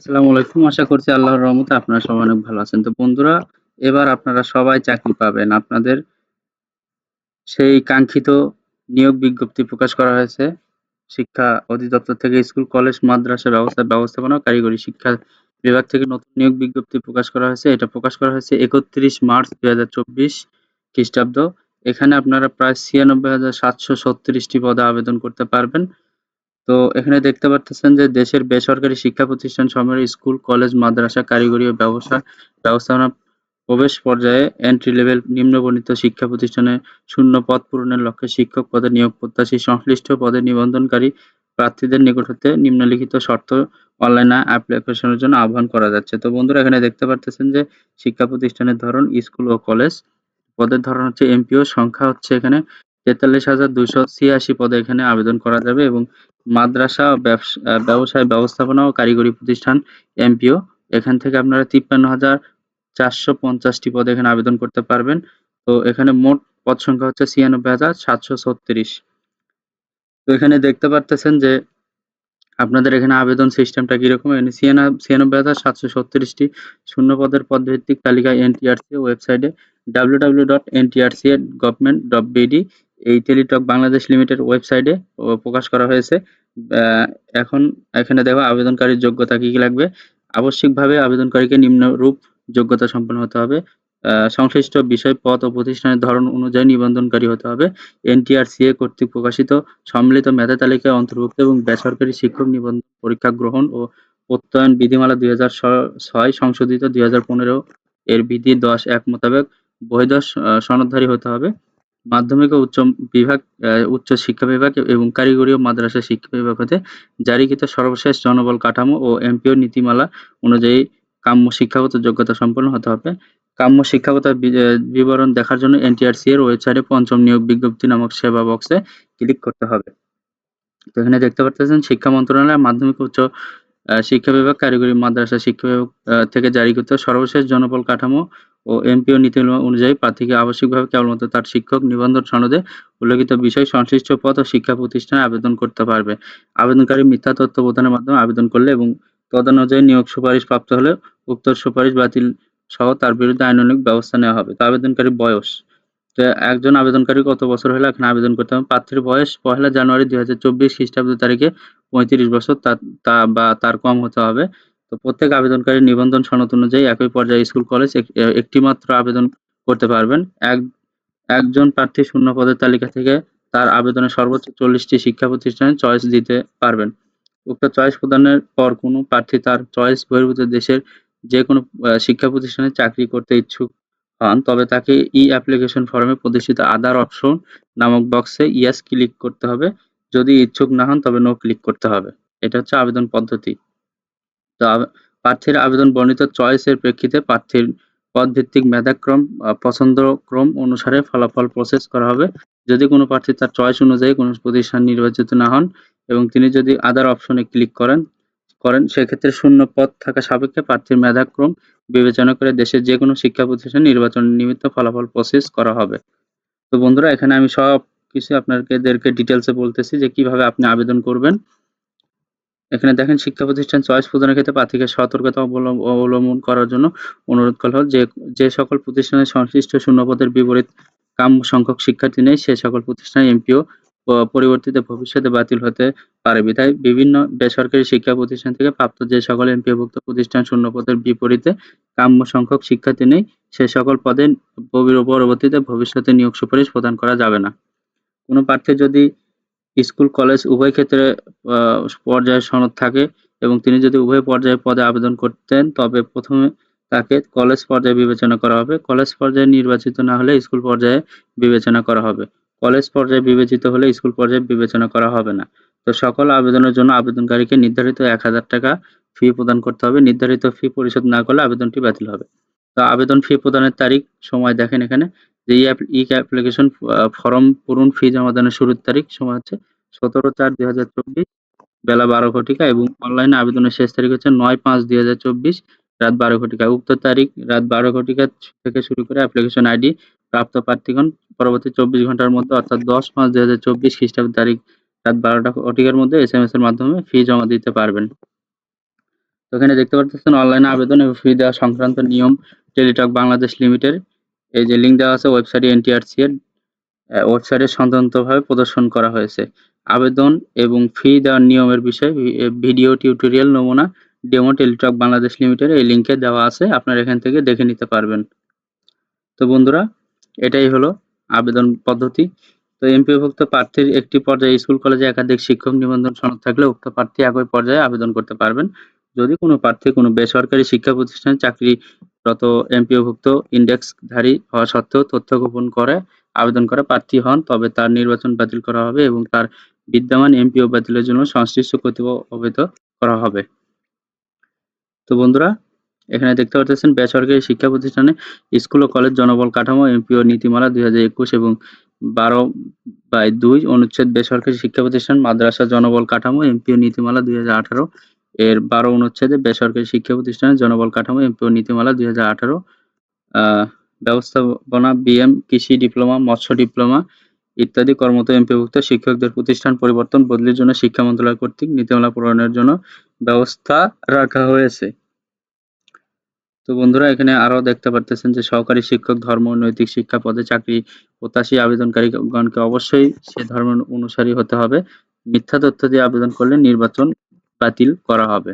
আসসালামু আলাইকুম। আশা করছি আল্লাহর রহমতে আপনারা সবাই অনেক ভালো আছেন। তো বন্ধুরা, এবার আপনারা সবাই চাকরি পাবেন। আপনাদের সেই কাঙ্ক্ষিত নিয়োগ বিজ্ঞপ্তি প্রকাশ করা হয়েছে। শিক্ষা অধিদপ্তর থেকে স্কুল, কলেজ, মাদ্রাসা ব্যবস্থা ব্যবস্থাপনা কারিগরি শিক্ষা বিভাগ থেকে নতুন নিয়োগ বিজ্ঞপ্তি প্রকাশ করা হয়েছে। এটা প্রকাশ করা হয়েছে ৩১ মার্চ ২০২৪ খ্রিস্টাব্দ। এখানে আপনারা প্রায় ৯৬৭৩৬ টি পদে আবেদন করতে পারবেন। তো এখানে দেখতে পারতেছেন যে দেশের বেসরকারি শিক্ষা প্রতিষ্ঠান সমূহের স্কুল, কলেজ, মাদ্রাসা, কারিগরি ও ব্যবসা ব্যবস্থাপনা প্রবেশ পর্যায়ে এন্ট্রি লেভেল নিম্নবর্ণিত শিক্ষা প্রতিষ্ঠানে শূন্য পদ পূরণের লক্ষ্যে শিক্ষক পদে নিয়োগ প্রত্যাশী সংশ্লিষ্ট পদে নিবন্ধনকারী প্রার্থীদের নিকট হতে নিম্নলিখিত শর্ত অনলাইনে অ্যাপ্লিকেশনের জন্য আহ্বান করা যাচ্ছে। তো বন্ধুরা এখানে দেখতে পারতেছেন যে শিক্ষা প্রতিষ্ঠানের ধরন স্কুল ও কলেজ, পদের ধরন হচ্ছে এমপিও, সংখ্যা হচ্ছে এখানে তেতাল্লিশ হাজার দুইশো ছিয়াশি পদে এখানে আবেদন করা যাবে এবং মাদ্রাসা ব্যবসায় ব্যবস্থাপনা ও কারিগরি প্রতিষ্ঠান, এমপিও। এখান থেকে আপনারা তিপ্পান্ন হাজার চারশো পঞ্চাশটি পদে এখানে আবেদন করতে পারবেন। তো এখানে মোট পদ সংখ্যা হচ্ছে ছিয়ানব্বই হাজার সাতশো ছত্রিশ। তো এখানে দেখতে পারতেছেন যে আপনাদের এখানে আবেদন সিস্টেমটা কীরকম? এখানে ছিয়ানব্বই হাজার সাতশো ছত্রিশটি শূন্য পদের পদভিত্তিক তালিকা এনটিআরসি ওয়েবসাইটে W W dot NTRC government dot BD এই টেলিটক বাংলাদেশ লিমিটেড ওয়েবসাইটে প্রকাশ করা হয়েছে। এখন এখানে দেখো আবেদনকারীর যোগ্যতা কি কি লাগবে। আবশ্যিকভাবে আবেদনকারীকে নিম্নরূপ যোগ্যতা সম্পন্ন হতে হবে। সংশ্লিষ্ট বিষয় পদ ও প্রতিষ্ঠানের ধরন অনুযায়ী নিবন্ধনকারী হতে হবে। এনটিআরসিএ কর্তৃক প্রকাশিত সম্মিলিত মেধা তালিকায় অন্তর্ভুক্ত এবং বেসরকারি শিক্ষক নিবন্ধন পরীক্ষা গ্রহণ ও প্রত্যয়ন বিধিমালা দুই ছয় সংশোধিত দুই হাজার পনেরো এর বিধি দশ এক মোতাবেক বৈধ সনদধারী হতে হবে। মাধ্যমিক ও উচ্চ বিভাগ উচ্চ শিক্ষা বিভাগ এবং কারিগরি ও মাদ্রাসা শিক্ষা বিভাগ হতে জারিকৃত সর্বশেষ জনবল কাঠামো ও এমপিও নীতিমালা অনুযায়ী কাম্য শিক্ষাগত যোগ্যতা সম্পন্ন হতে হবে। কাম্য শিক্ষাগত বিবরণ দেখার জন্য এনটিআরসি এর ওয়েবসাইটে পঞ্চম নিয়োগ বিজ্ঞপ্তি নামক সেবা বক্সে ক্লিক করতে হবে। তো এখানে দেখতে পাচ্ছেন শিক্ষা মন্ত্রণালয় মাধ্যমিক উচ্চ শিক্ষা বিভাগ, কারিগরি মাদ্রাসা শিক্ষা বিভাগ থেকে জারিকৃত সর্বশেষ জনবল কাঠামো ও এমপিও নীতি অনুযায়ী প্রার্থীকে আবশ্যিকভাবে কেবলমাত্র তার শিক্ষক নিবন্ধন সনদে উল্লেখিত বিষয়, সংশ্লিষ্ট পদ ও শিক্ষা প্রতিষ্ঠানে আবেদন করতে পারবে। আবেদনকারী মিথ্যা তথ্য প্রদানের মাধ্যমে আবেদন করলে এবং তদনুযায়ী নিয়োগ সুপারিশ প্রাপ্ত হলে উক্ত সুপারিশ বাতিল সহ তার বিরুদ্ধে আইনানুগ ব্যবস্থা নেওয়া হবে। তো আবেদনকারী বয়স? একজন আবেদনকারী কত বছর হলে এখানে আবেদন করতে হবে? প্রার্থীর বয়স পহেলা জানুয়ারি দুই হাজার চব্বিশ খ্রিস্টাব্দ তারিখে পঁয়ত্রিশ বছর, তা বা তার কম হতে হবে। তো প্রত্যেক আবেদনকারী নিবন্ধন সনদ অনুযায়ী একই পর্যায়ে স্কুল, কলেজ একটি মাত্র আবেদন করতে পারবেন। এক, একজন প্রার্থী শূন্য পদের তালিকা থেকে তার আবেদনের সর্বোচ্চ চল্লিশটি শিক্ষা প্রতিষ্ঠানে চয়েস দিতে পারবেন। উক্ত চয়েস প্রদানের পর কোনো প্রার্থী তার চয়েস বহির্ভূত দেশের যে কোনো শিক্ষা প্রতিষ্ঠানে চাকরি করতে ইচ্ছুক হন তবে তাকে ই অ্যাপ্লিকেশন ফর্মে প্রদর্শিত আদার অপশন নামক বক্সে ইয়েস ক্লিক করতে হবে। যদি ইচ্ছুক না হন, তবে নো ক্লিক করতে হবে। এটা হচ্ছে আবেদন পদ্ধতি। তো প্রার্থীর আবেদন বর্ণিত চয়েসের প্রেক্ষিতে প্রার্থীর পদভিত্তিক মেধাক্রম পছন্দক্রম অনুসারে ফলাফল প্রসেস করা হবে। যদি কোনো প্রার্থী তার চয়েস অনুযায়ী কোনো প্রতিষ্ঠান নির্বাচিত না হন এবং তিনি যদি আদার অপশনে ক্লিক করেন করেন, সেক্ষেত্রে শূন্য পদ থাকা সাপেক্ষে প্রার্থীর মেধাক্রম বিবেচনা করে দেশের যে কোনো শিক্ষা প্রতিষ্ঠান নির্বাচন নিমিত্ত ফলাফল প্রসেস করা হবে। তো বন্ধুরা, এখানে আমি সব কিছু আপনাদেরকে ডিটেলসে বলতেছি যে কীভাবে আপনি আবেদন করবেন। এখানে দেখেন, শিক্ষা প্রতিষ্ঠান চয়েস প্রদানের ক্ষেত্রে প্রার্থীকে সতর্কতা অবলম্বন করার জন্য অনুরোধ করা হল যে যে সকল প্রতিষ্ঠানের সংশ্লিষ্ট শূন্যপদের বিপরীত কাম্য সংখ্যক শিক্ষার্থী নেই, সে সকল প্রতিষ্ঠানে এমপিও পরিবর্তিতে ভবিষ্যতে বাতিল হতে পারে বিধায় বিভিন্ন বেসরকারি শিক্ষা প্রতিষ্ঠান থেকে প্রাপ্ত যে সকল এমপিওভুক্ত প্রতিষ্ঠান শূন্য পদের বিপরীতে কাম্য সংখ্যক শিক্ষার্থী নেই, সে সকল পদে পরবর্তীতে ভবিষ্যতে নিয়োগ সুপারিশ প্রদান করা যাবে না। কোনো প্রার্থী যদি স্কুল, কলেজ উভয় ক্ষেত্রে পর্যায়ে সনদ থাকে এবং তিনি যদি উভয় পর্যায়ে পদে আবেদন করতেন, তবে প্রথমে তাকে কলেজ পর্যায়ে বিবেচনা করা হবে। কলেজ পর্যায়ে নির্বাচিত না হলে স্কুল পর্যায়ে বিবেচনা করা হবে। কলেজ পর্যায়ে বিবেচিত হলে স্কুল পর্যায়ে বিবেচনা করা হবে না। তো সকল আবেদনের জন্য আবেদনকারীকে নির্ধারিত এক হাজার টাকা ফি প্রদান করতে হবে। নির্ধারিত ফি পরিশোধ না করলে আবেদনটি বাতিল হবে। তো আবেদন ফি প্রদানের তারিখ, সময় দেখেন এখানে। যে ই অ্যাপ্লিকেশন ফর্ম পূরণ ফি জমা দানের শুরুর তারিখ, সময় হচ্ছে সতেরো চার দুই হাজার চব্বিশ, বেলা বারো ঘটিকা এবং অনলাইনে আবেদনের শেষ তারিখ হচ্ছে নয় পাঁচ দুই হাজার চব্বিশ, রাত বারো ঘটিকা। উক্ত তারিখ, রাত বারো ঘটিকা থেকে শুরু করে অ্যাপ্লিকেশন আইডি প্রাপ্ত প্রার্থীগণ, পরবর্তী চব্বিশ ঘণ্টার মধ্যে, অর্থাৎ দশ পাঁচ দুই হাজার চব্বিশ খ্রিস্টাব্দ তারিখ রাত বারোটা ঘটিকার মধ্যে এস এম এস এর মাধ্যমে ফি জমা দিতে পারবেন। তো এখানে দেখতে পাচ্ছেন অনলাইনে আবেদন এবং ফি দেওয়া সংক্রান্ত নিয়ম টেলিটক বাংলাদেশ লিমিটেড এই যে লিঙ্ক দেওয়া আছে ওয়েবসাইটে এনটিআরসি এর ওয়েবসাইটে স্বতন্ত্রভাবে প্রদর্শন করা হয়েছে। আবেদন এবং ফি দেওয়ার নিয়মের বিষয়ে ভিডিও টিউটোরিয়াল নমুনা ডেমো টেলিটক বাংলাদেশ লিমিটেড এই লিঙ্কে দেওয়া আছে, আপনারা এখান থেকে দেখে নিতে পারবেন। তো বন্ধুরা এটাই হলো আবেদন পদ্ধতি। তো এমপিওভুক্ত প্রার্থীর একটি পর্যায়ে স্কুল, কলেজে একাধিক শিক্ষক নিবন্ধন সনদ থাকলে উক্ত প্রার্থী একই পর্যায়ে আবেদন করতে পারবেন। যদি কোনো প্রার্থী কোনো বেসরকারি শিক্ষা প্রতিষ্ঠানে চাকরিরত এমপিওভুক্ত ইন্ডেক্সধারী হওয়া সত্ত্বেও তথ্য গোপন করে আবেদন করে প্রার্থী হন, তবে তার নির্বাচন বাতিল করা হবে এবং তার বিদ্যমান এমপিও বাতিলের জন্য সংশ্লিষ্ট কর্তৃপক্ষ অবহিত করা হবে। তো বন্ধুরা এখানে দেখতে পাচ্ছেন বেসরকারি শিক্ষা প্রতিষ্ঠানে স্কুল ও কলেজ জনবল কাঠামো, এমপিও নীতিমালা দুই হাজার একুশ এবং বারো বাই দুই অনুচ্ছেদ বেসরকারি শিক্ষা প্রতিষ্ঠান, মাদ্রাসা জনবল কাঠামো, এমপিও নীতিমালা দুই হাজার আঠারো। এর বারো অনুচ্ছেদে বেসরকারি শিক্ষা প্রতিষ্ঠানের জনবল কাঠামো, এমপিও নীতিমালা দুই হাজার আঠারো। ব্যবস্থাপনা, বিএম, কৃষি ডিপ্লোমা, মৎস্য ডিপ্লোমা ইত্যাদি কর্মরত এমপিভুক্ত শিক্ষকদের প্রতিষ্ঠান পরিবর্তন বদলির জন্য শিক্ষা মন্ত্রণালয় কর্তৃক নীতিমালা প্রণয়নের জন্য ব্যবস্থা রাখা হয়েছে। তো বন্ধুরা, এখানে আরও দেখতে পারতেছেন যে সহকারী শিক্ষক ধর্ম নৈতিক শিক্ষা পদে চাকরি প্রত্যাশী আবেদনকারীগণকে অবশ্যই সে ধর্ম অনুসারী হতে হবে। মিথ্যা তথ্য দিয়ে আবেদন করলে নির্বাচন বাতিল করা হবে।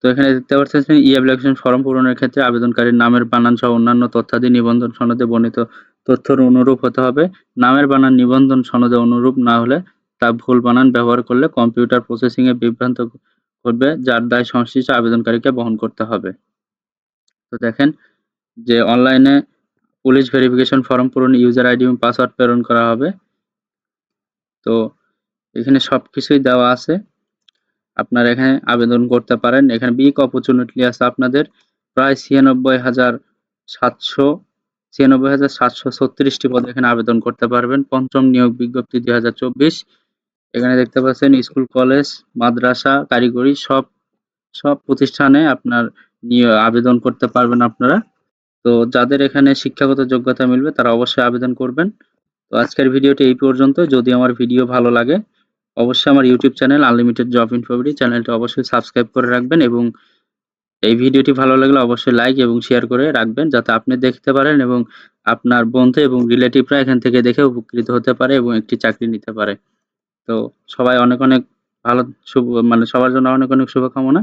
তো এখানে দেখতে পাচ্ছেন ই অ্যাপ্লিকেশন ফর্ম পূরণের ক্ষেত্রে আবেদনকারীর নামের বানান সহ অন্যান্য তথ্যাদি নিবন্ধন সনদে বর্ণিত তথ্যর অনুরূপ হতে হবে। নামের বানান নিবন্ধন সনদে অনুরূপ না হলে তা ভুল বানান ব্যবহার করলে কম্পিউটার প্রসেসিং এ বিভ্রান্ত ঘটবে, যার দায় সংশ্লিষ্ট আবেদনকারীকে বহন করতে হবে। তো দেখেন যে অনলাইনে পুলিশ ভেরিফিকেশন ফর্ম পূরণ ইউজার আইডি এবং পাসওয়ার্ড প্রেরণ করা হবে। তো এখানে সবকিছুই দেওয়া আছে। আপনারা এখানে আবেদন করতে পারেন। এখানে বিগ অপরচুনিটি আছে আপনাদের। প্রায় ছিয়ানব্বই হাজার সাতশো, ছিয়ানব্বই হাজার সাতশো ছত্রিশটি পদে এখানে আবেদন করতে পারবেন। পঞ্চম নিয়োগ বিজ্ঞপ্তি দুই হাজার চব্বিশ। এখানে দেখতে পাচ্ছেন, স্কুল, কলেজ, মাদ্রাসা, কারিগরি সব সব প্রতিষ্ঠানে আপনার নিয়ে আবেদন করতে পারবেন আপনারা। তো যাদের এখানে শিক্ষাগত যোগ্যতা মিলবে, তারা অবশ্যই আবেদন করবেন। তো আজকের ভিডিওটি এই পর্যন্ত। যদি আমার ভিডিও ভালো লাগে, অবশ্যই আমার YouTube channel unlimited job info BD চ্যানেলটি অবশ্যই সাবস্ক্রাইব করে রাখবেন এবং এই ভিডিওটি ভালো লাগলে অবশ্যই লাইক এবং শেয়ার করে রাখবেন, যাতে আপনি দেখতে পারেন এবং আপনার বন্ধু এবং রিলেটিভরা এখান থেকে দেখে উপকৃত হতে পারে এবং একটি চাকরি নিতে পারে। তো সবাই অনেক অনেক ভালো, শুভ মানে সবার জন্য অনেক অনেক শুভকামনা।